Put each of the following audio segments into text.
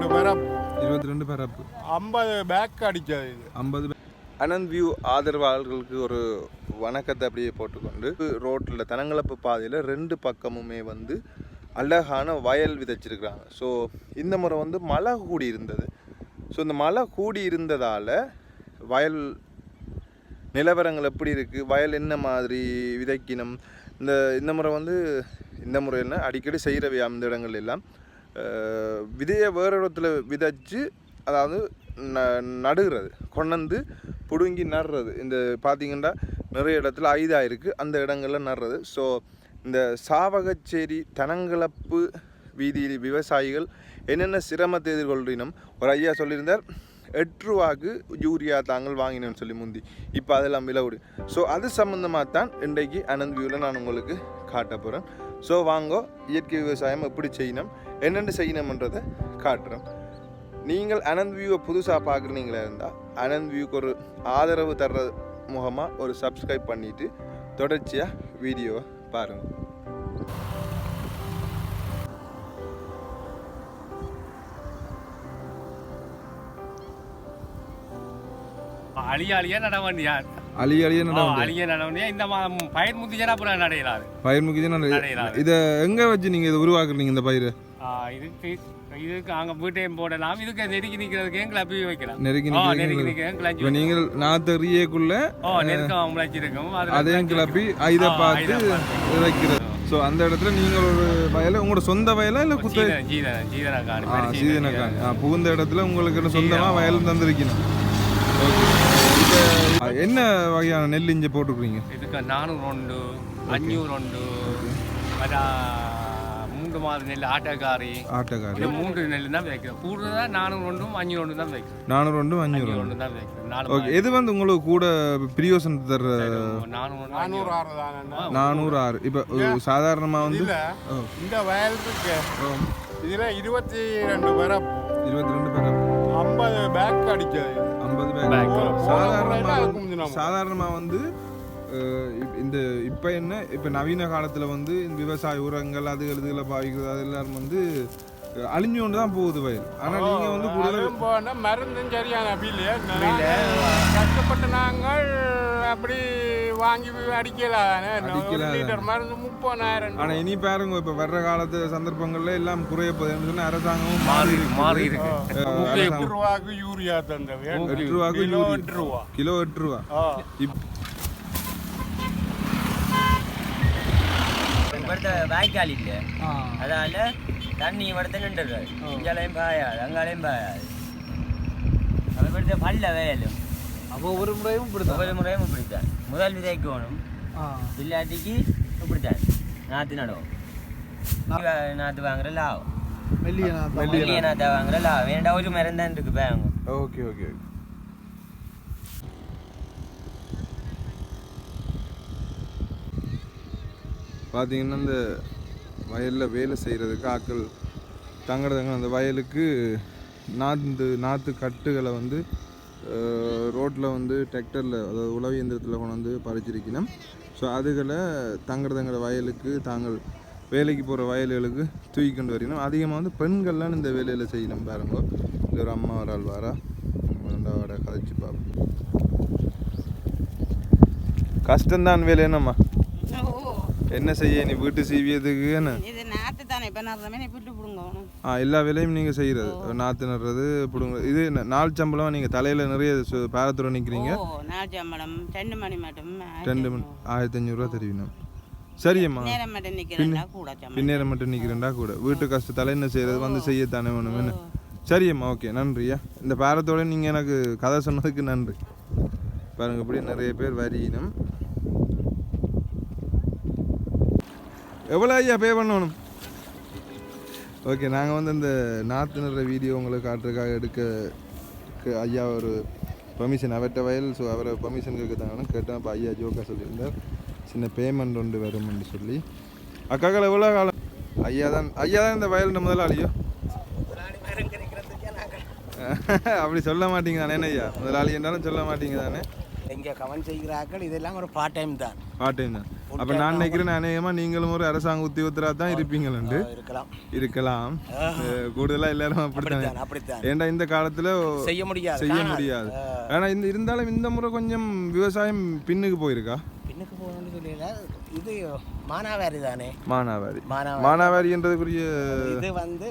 ரெண்டு பேரம் இருபத்தி ரெண்டு பரப்பு ஐம்பது பேக் அடிச்சது இது. ஐம்பது அனந்த் வியூ ஆதரவாளர்களுக்கு ஒரு வணக்கத்தை அப்படியே போட்டுக்கொண்டு ரோட்டில் தனங்களப்பு பாதையில் ரெண்டு பக்கமுமே வந்து அழகான வயல் விதைச்சிருக்கிறாங்க. ஸோ இந்த முறை வந்து மழை கூடி இருந்தது. ஸோ இந்த மழை கூடி இருந்ததால் வயல் நிலவரங்கள் எப்படி இருக்குது வயல் என்ன மாதிரி விதைக்கணும்? இந்த இந்த முறை வந்து இந்த முறையில் அடிக்கடி செய்கிறவை அந்த இடங்கள் எல்லாம் விதையை வேறு இடத்துல விதைச்சு அதாவது ந நடுகிறது கொண்டாந்து பிடுங்கி நடுறது இந்த பார்த்திங்கன்னா நிறைய இடத்துல ஐதாக இருக்குது அந்த இடங்களில் நடுறது ஸோ இந்த சாவகச்சேரி தனங்களப்பு வீதியில் விவசாயிகள் என்னென்ன சிரமத்தை எதிர்கொள்றினும் ஒரு ஐயா சொல்லியிருந்தார் எட்டு ரூபாக்கு யூரியா தாங்கள் வாங்கினேன்னு சொல்லி முந்தி. இப்போ அதெல்லாம் விலவுடு ஸோ அது சம்மந்தமாக தான் இன்றைக்கு அனந்த் வியூவில் நான் உங்களுக்கு காட்ட போகிறேன் ஸோ வாங்கோ இயற்கை விவசாயம் எப்படி செய்யணும் என்னென்ன செய்யணும்ன்றதை காட்டுறோம். நீங்கள் அனந்த் வியூவை புதுசாக பார்க்குறீங்களா இருந்தால் அனந்த் வியூக்கு ஒரு ஆதரவு தர்ற முகமாக ஒரு சப்ஸ்கிரைப் பண்ணிவிட்டு தொடர்ச்சியாக வீடியோவை பாருங்கள் அழிய அழிய நட வேண்டியா அழி அழிய அழிய நட வேண்டியா இந்த மாதம் பயிர் முத்திச்சனா அப்புறம் நடையிலாது. பயிர் நடையிலாது. இதை எங்கே வச்சு நீங்கள் இதை உருவாக்குறீங்க இந்த பயிரை? இதுக்கு இதுக்கு அங்க வீட்டையும் போடலாம். இதுக்கு நெருக்கி நிக்கிறதுக்கு கிளப்பி வைக்கலாம். நெருக்கி நெருக்கி இப்போ நீங்கள் நாத்தறியக்குள்ள ஓ நெருக்கம் முளைச்சிருக்கும் அதையும் கிளப்பி. இதை பார்த்து. விதைக்கிறது ஸோ அந்த இடத்துல நீங்கள் ஒரு வயலை உங்களோட சொந்த வயலா இல்லை குத்த சீதனக்காணி ஆ புகுந்த இடத்துல உங்களுக்கு சொந்தமாக வயல் தந்திருக்கணும். ஓகே என்ன வகையான நெல் இஞ்சி போட்டுக்கிறீங்க? இதுக்கு நானூறு உண்டு அஞ்சூறு உண்டு அதான் மூன்று மாத நெல் ஆட்டக்காரி. ஆட்டக்காரி. இது மூன்று நெல் தான் வைக்கிறோம் கூடுதலா நானூறு ஒன்றும் அஞ்சூறு ஒன்று தான் வைக்கிறோம் நானூறு ரெண்டு அஞ்சூறு ரெண்டு ஒன்று தான் வைக்கிறோம் நாலு ஓகே எது வந்து உங்களுக்கு கூட பிரியோசனம் தர்ற? நானூறு ஆறு தானே நானூறு ஆறு. இப்போ சாதாரணமாக வந்து. இந்த வயல் இருக்கு. இதுல இருபத்தி ரெண்டு பேரம் இருபத்தி ரெண்டு பேர் ஐம்பது பேக் அடிச்சது சாதாரணமாக சாதாரணமாக வந்து இந்த இப்போ என்ன இப்போ நவீன காலத்தில் வந்து இந்த விவசாய உரங்கள் அது இதுகளை பாவிக்கிறது அது எல்லாரும் வந்து அழிஞ்சு கொண்டு தான் போகுது வயல். ஆனால் நீங்கள் வந்து மருந்தும் சரியான கஷ்டப்பட்டு நாங்கள் அப்படி வாங்கி அடிக்கலாதானே? லிட்டர் மருந்து முப்பதாயிரம் ஆனா இனி பாருங்க இப்ப வர்ற காலத்து சந்தர்ப்பங்கள்ல எல்லாம் குறைய போகுதுன்னு அரசாங்கமும் மாறி மாறி இருக்கு. எட்டு ரூபாய்க்கு யூரியா தந்தது எட்டு ரூபாய்க்கு கிலோ எட்டு ரூபா. கிலோ எட்டு ரூபா. இவர்த்த வாய்க்கால் இல்லை. அதனால தண்ணி இவர்த்த நின்றுடுறாரு. இங்காலையும் பாயாது அங்காலையும் பாயாது. அதை பல்ல வேலும் அப்போ ஒரு முறையும் இப்படி ஒவ்வொரு முறையும் இப்படித்தான். முதல் விதைக்கு வேணும். இல்லாட்டிக்கு இப்படித்தான். நாற்று நடுவோம். நாத்து வாங்குற லாபம் மெல்லிய நாற்று மெல்லிய நாற்று வாங்குற பார்த்தீங்கன்னா இந்த வயலில் வேலை செய்கிறதுக்கு ஆக்கள் தங்குறதுங்க. அந்த வயலுக்கு நாற்று நாற்று கட்டுகளை வந்து ரோட்டில் வந்து டிராக்டரில் அதாவது உழவு இயந்திரத்தில் கொண்டு வந்து பறிச்சிருக்கணும். ஸோ அதுகளை தங்குறதுங்கிற வயலுக்கு தாங்கள் வேலைக்கு போகிற வயல்களுக்கு தூக்கி கொண்டு வரணும். அதிகமாக வந்து பெண்கள்லாம் இந்த வேலையில் செய்யணும் பாருங்க. இது ஒரு அம்மா ஒரு ஆள் வாரா ரெண்டாவோட கதைச்சு பார்ப்போம் கஷ்டம்தான் வேலை என்னம்மா? என்ன செய்ய நீ வீட்டு சீவியதுக்கு என்ன? இது நாத்து தானே இப்போ நடுறமே விட்டு பிடுங்கணும். ஆ எல்லா வேலையும் நீங்கள் செய்கிறது நாற்று நடுறது பிடுங்க இது நாள் சம்பளம் நீங்கள் தலையில் நிறைய சு- பாரத்தோட நிற்கிறீங்க ஓ நாள் சம்பளம் ரெண்டு மணி மட்டும் ரெண்டு மணி ஆயிரத்தி அஞ்சூறுரூவா தருவினோம் சரியம்மா. நேரம் மட்டும் நிற்கிறேன்டா கூட சம்பளம். பின்னேரம் மட்டும் நிற்கிறேன்டா கூட. வீட்டு கஷ்டத்தால என்ன செய்கிறது வந்து செய்யத்தானே வேணும் என்ன? சரியம்மா ஓகே நன்றியா இந்த பாரத்தோட நீங்கள் எனக்கு கதை சொன்னதுக்கு நன்றி. பாருங்க இப்படி நிறைய பேர் வரியினம். எவ்வளோ ஐயா பே பண்ணணும்? ஓகே நாங்கள் வந்து இந்த நாற்று நடுற வீடியோ உங்களுக்கு காட்டுறதுக்காக எடுக்க ஐயா ஒரு பெர்மிஷன் அவர்கிட்ட வயல் ஸோ அவரை பெர்மிஷன் கேட்கத்தாங்கன்னு கேட்டேன். அப்போ ஐயா ஜோக்கா சொல்லியிருந்தார். சின்ன பேமெண்ட் ஒன்று வரும்னு சொல்லி. அக்காக்கள் எவ்வளோ காலம்? ஐயா தான் ஐயா தான் இந்த வயல் முதலாளியோ? அப்படி சொல்ல மாட்டீங்க தானே ஐயா? முதலாளி என்றாலும் சொல்ல மாட்டீங்க தானே இங்கே கவன் செய்கிறார்கள் இதெல்லாம் ஒரு பார்ட் டைம் தான். பார்ட் டைம் தான். அப்ப நான் நினைக்கிறேன் அநேகமா நீங்களும் ஒரு அரசாங்க உத்தியோகத்தரா தான் இருப்பீங்களண்டு. இருக்கலாம். இருக்கலாம். அஹ் கூடுதலா எல்லாரும் அப்படித்தானே அப்படித்தான். ஏன்டா இந்த காலத்துல செய்ய முடியாது. செய்ய. முடியாது. ஆனா இந்த இருந்தாலும் இந்த முறை கொஞ்சம் விவசாயம் பின்னுக்கு போயிருக்கா? பின்னுக்கு போகணும்னு சொல்லல இது மானாவாரி. தானே மானாவாரி. மானாவாரி மானாவாரின்றதுக்குரிய இது வந்து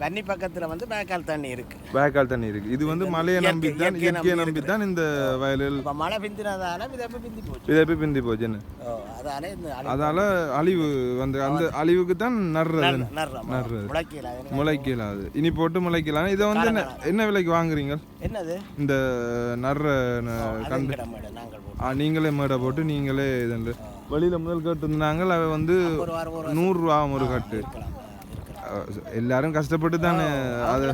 வன்னி பக்கத்துல வந்து பேக்கால் தண்ணி இருக்கு. வேக்கால் தண்ணி இருக்கு. இது வந்து இயற்கை- நம்பி தான் இயற்கையை நம்பி தான் இந்த வயலில் இப்போ மழை பிந்தினதால விதப்பு பிந்தி போச்சு? இதை போய் பிந்தி போச்சுன்னு அதால இந்த அழி- அதால அழிவு வந்து அந்த அழிவுக்கு தான் நடுறது. நடுறது. முளைக்கல அது முளைக்கலாம் அது இனி போட்டு முளைக்கலாம் இதை வந்து என்ன என்ன விலைக்கு வாங்குறீங்க என்னது? இந்த நடுற கண்டு நாங்கள் மேடை போட்டு நீங்களே இது வெளியில முதல் கேட்டு இருந்தாங்க அவ வந்து நூறுரூவா ஒரு கட்டு. எல்லாரும் கஷ்டப்பட்டு தானே அது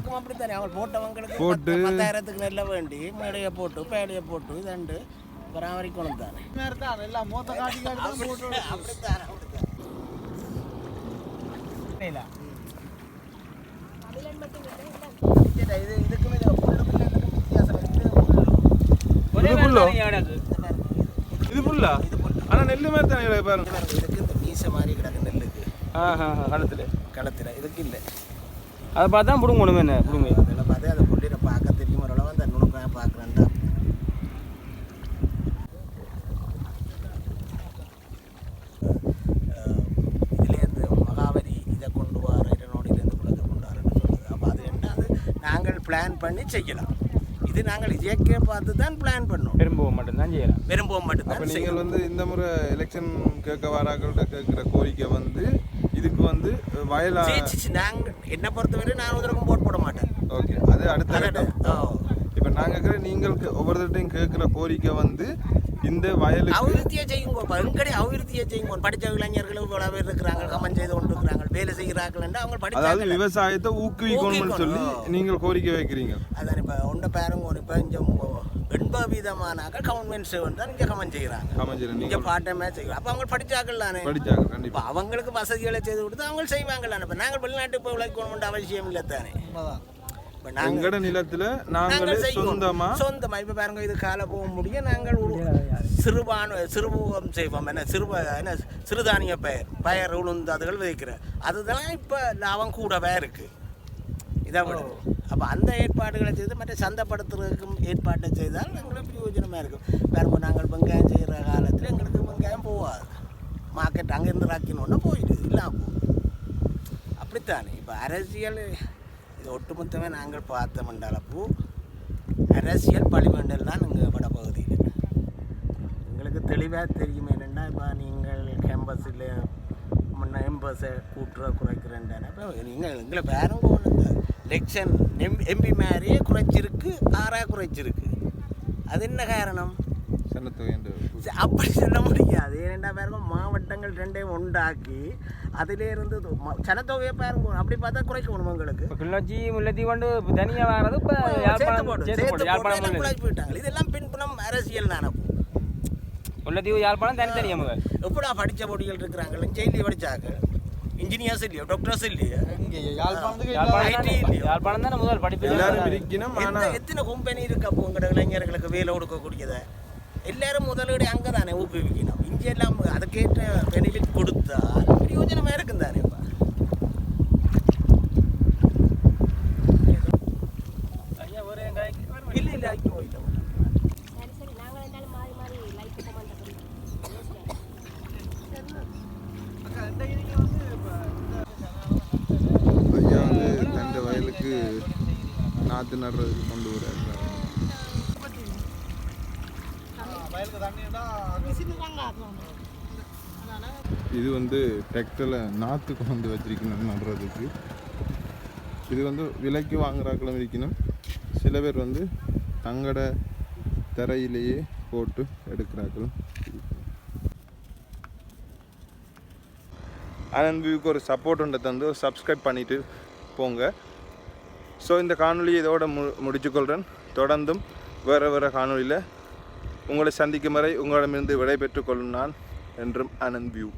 போட்டு- பத்து- பத்தாயிரத்துக்கு நெல்லை வேண்டி மேடையை போட்டு பேடையை போட்டு இதண்டு பராமரிக்கணும் தானே இது இதுக்கும் இது புல்லோ இது புல்லா ஆனா நெல்லு மாதிரி தானே பாருங்க இதுக்கு இந்த மீசை மாதிரி கிடக்கு நெல்லுக்கு கழுத்தில் களத்துல. இதுக்கு இல்லை. அதை பார்த்து தான் பிடுங்கணும் என்ன பிடுங்க. அதில் பார்த்து அதை புள்ளிட பார்க்க தெரியும். ஓரளவு அந்த நுணுக்காக பார்க்குறேன்டா. இதுலேருந்து மகாவரி இதை கொண்டு வர இரநோடியிலேருந்து குளத்தை கொண்டு வரேன்னு சொல்லுது அப்போ அது என்ன? அது நாங்கள் பிளான் பண்ணி செய்யலாம். இது நாங்கள் இயற்கையை பார்த்து தான் பிளான் பண்ணோம். பெரும்பு மட்டும்தான் செய்யலாம். விரும்பவும் மட்டும்தான் நீங்கள் வந்து இந்த முறை எலெக்ஷன் கேட்க வராங்கள்ட்ட கேட்குற கோரிக்கை வந்து இதுக்கு வந்து வயலா நாங்கள் என்னை பொறுத்தவரை நான் ஒருத்தருக்கும் போட் போட மாட்டேன். ஓகே அது அடுத்த கட்டம். இப்போ நாங்கள் கேட்குற நீங்கள் கே- ஒவ்வொருத்தர்ட்டையும் கேட்குற கோரிக்கை வந்து இந்த வயலுக்கு அபிவிருத்தியை செய்யுங்க எங்கடைய அபிவிருத்தியை செய்யுங்க படித்த இளைஞர்கள் இவ்வளோ பேர் இருக்கிறாங்க கமன் செய்து கொண்டு இருக்கிறாங்க வேலை செய்கிறார்கள் அவங்க அதாவது படித்தாங்க விவசாயத்தை ஊக்குவிக்கணும்னு சொல்லி. நீங்கள் கோரிக்கை வைக்கிறீங்க. அதான் இப்போ ஒன்றை பாருங்க இப்போ இங்கே எண்பது வீதமானாக்க கவர்மெண்ட் சேவன் தான் இங்கே கமன் செய்கிறாங்க இங்கே பாட்டமே செய்கிறாங்க அப்போ அவங்க படித்தாக்கள் தானே இப்போ அவங்களுக்கு வசதிகளை செய்து கொடுத்து அவங்க செய்வாங்கல்ல இப்போ நாங்கள் வெளிநாட்டு போய் உழைக்கணும்ன்ற அவசியம் இல்லை தானே இப்போ நாங்கள் எங்கட நிலத்துல நாங்களே நாங்கள் செய்வோம். சொந்தமா சொந்தமா. இப்ப பாருங்க இது கால போக முடியும் நாங்கள் சிறுபான் சிறுபூவம் செய்வோம். என்ன சிறுப என்ன சிறுதானிய பயிர் பயர் உளுந்து அதுகள் விதைக்கிறேன் அதுதான் இப்போ லாபம் கூடவே இருக்கு. இதை விட அப்போ அந்த ஏற்பாடுகளை செய்து மற்ற சந்தைப்படுத்துறதுக்கும் ஏற்பாட்டை செய்தால் எங்களுக்கு பிரயோஜனமாக இருக்கும். பாருங்க நாங்கள் வெங்காயம் செய்கிற காலத்தில் எங்களுக்கு வெங்காயம் போகாது. மார்க்கெட் அங்கேருந்து ராக்கினோன்னா போயிடுது இல்லாம போகும் அப்படித்தானே? இப்போ அரசியல் இது ஒட்டுமொத்தமே நாங்கள் பார்த்த மண்டலப்பூ அரசியல் பழிமண்டல் தான் எங்கள் வட பகுதியில் எங்களுக்கு தெளிவாக தெரியும் என்னென்னா இப்போ நீங்கள் கேம்பஸில் முன்ன எம்பஸை கூட்டுற குறைக்கிறேன்டான. இப்போ நீங்கள் எங்களை பேரும் இந்த எலெக்ஷன் எம்பி எம்பி மாதிரியே குறைச்சிருக்கு ஆறாக குறைச்சிருக்கு அது என்ன காரணம்? அப்படி சொல்ல முடியாது. ஏன்னா பாருங்க மாவட்டங்கள் ரெண்டையும் உண்டாக்கி அதிலேருந்து ஜனத்தொகையை பாருங்க அப்படி பார்த்தா குறைக்கணும் உங்களுக்கு. இப்போ கிளிநொச்சி முல்லைத்தீவு கொண்டு தனியாக வர்றது இப்போ விட்டாங்க இதெல்லாம் பின்புலம் அரசியல் தானே. முல்லைத்தீவு யாழ்ப்பாணம் தனித்தனியாக எப்படா படித்த பொடிகள் இருக்கிறாங்க ஜெயிலி படிச்சாங்க? இன்ஜினியர்ஸ் இல்லையோ டாக்டர்ஸ் இல்லையா? யாழ்ப்பாணம் தானே முதல் படிப்பு? எல்லாரும் இருக்கணும் எத்தனை கம்பெனி இருக்கு அப்போ உங்களோட இளைஞர்களுக்கு வேலை கொடுக்கக்கூடியதை? எல்லாரும் முதலீடு அங்கே தானே ஊக்குவிக்கணும். இங்கே எல்லாம் அதுக்கேற்ற பெனிஃபிட் கொடுத்தா பிரயோஜனமாக இருக்கும் தானே இப்போ இல்லை இல்லை ஐயோ இல்லை சரி சரி நாங்கள் இருந்தாலும் மாறி மாறி லைட் போக மாட்டோம் ஐயா வந்து தந்த வயலுக்கு நாற்று நடுறதுக்கு கொண்டு வர்றாரு இது வந்து டிராக்டரில் நாற்று கொண்டு வச்சிருக்கணும் நடுறதுக்கு. இது வந்து விலைக்கு வாங்குறாக்களும் இருக்கணும். சில பேர் வந்து தங்கட தரையிலேயே போட்டு எடுக்கிறாக்களும் ஆனந்த் வியூக்கு ஒரு சப்போர்ட் ஒன்றை தந்து சப்ஸ்கிரைப் பண்ணிட்டு போங்க. ஸோ இந்த காணொலி இதோட மு முடிச்சுக்கொள்கிறேன் தொடர்ந்தும் வேறு வேறு காணொளியில் உங்களை சந்திக்கும் வரை உங்களிடமிருந்து விடை பெற்றுக்கொள்ளும் நான் என்றும் ஆனந்த் வியூ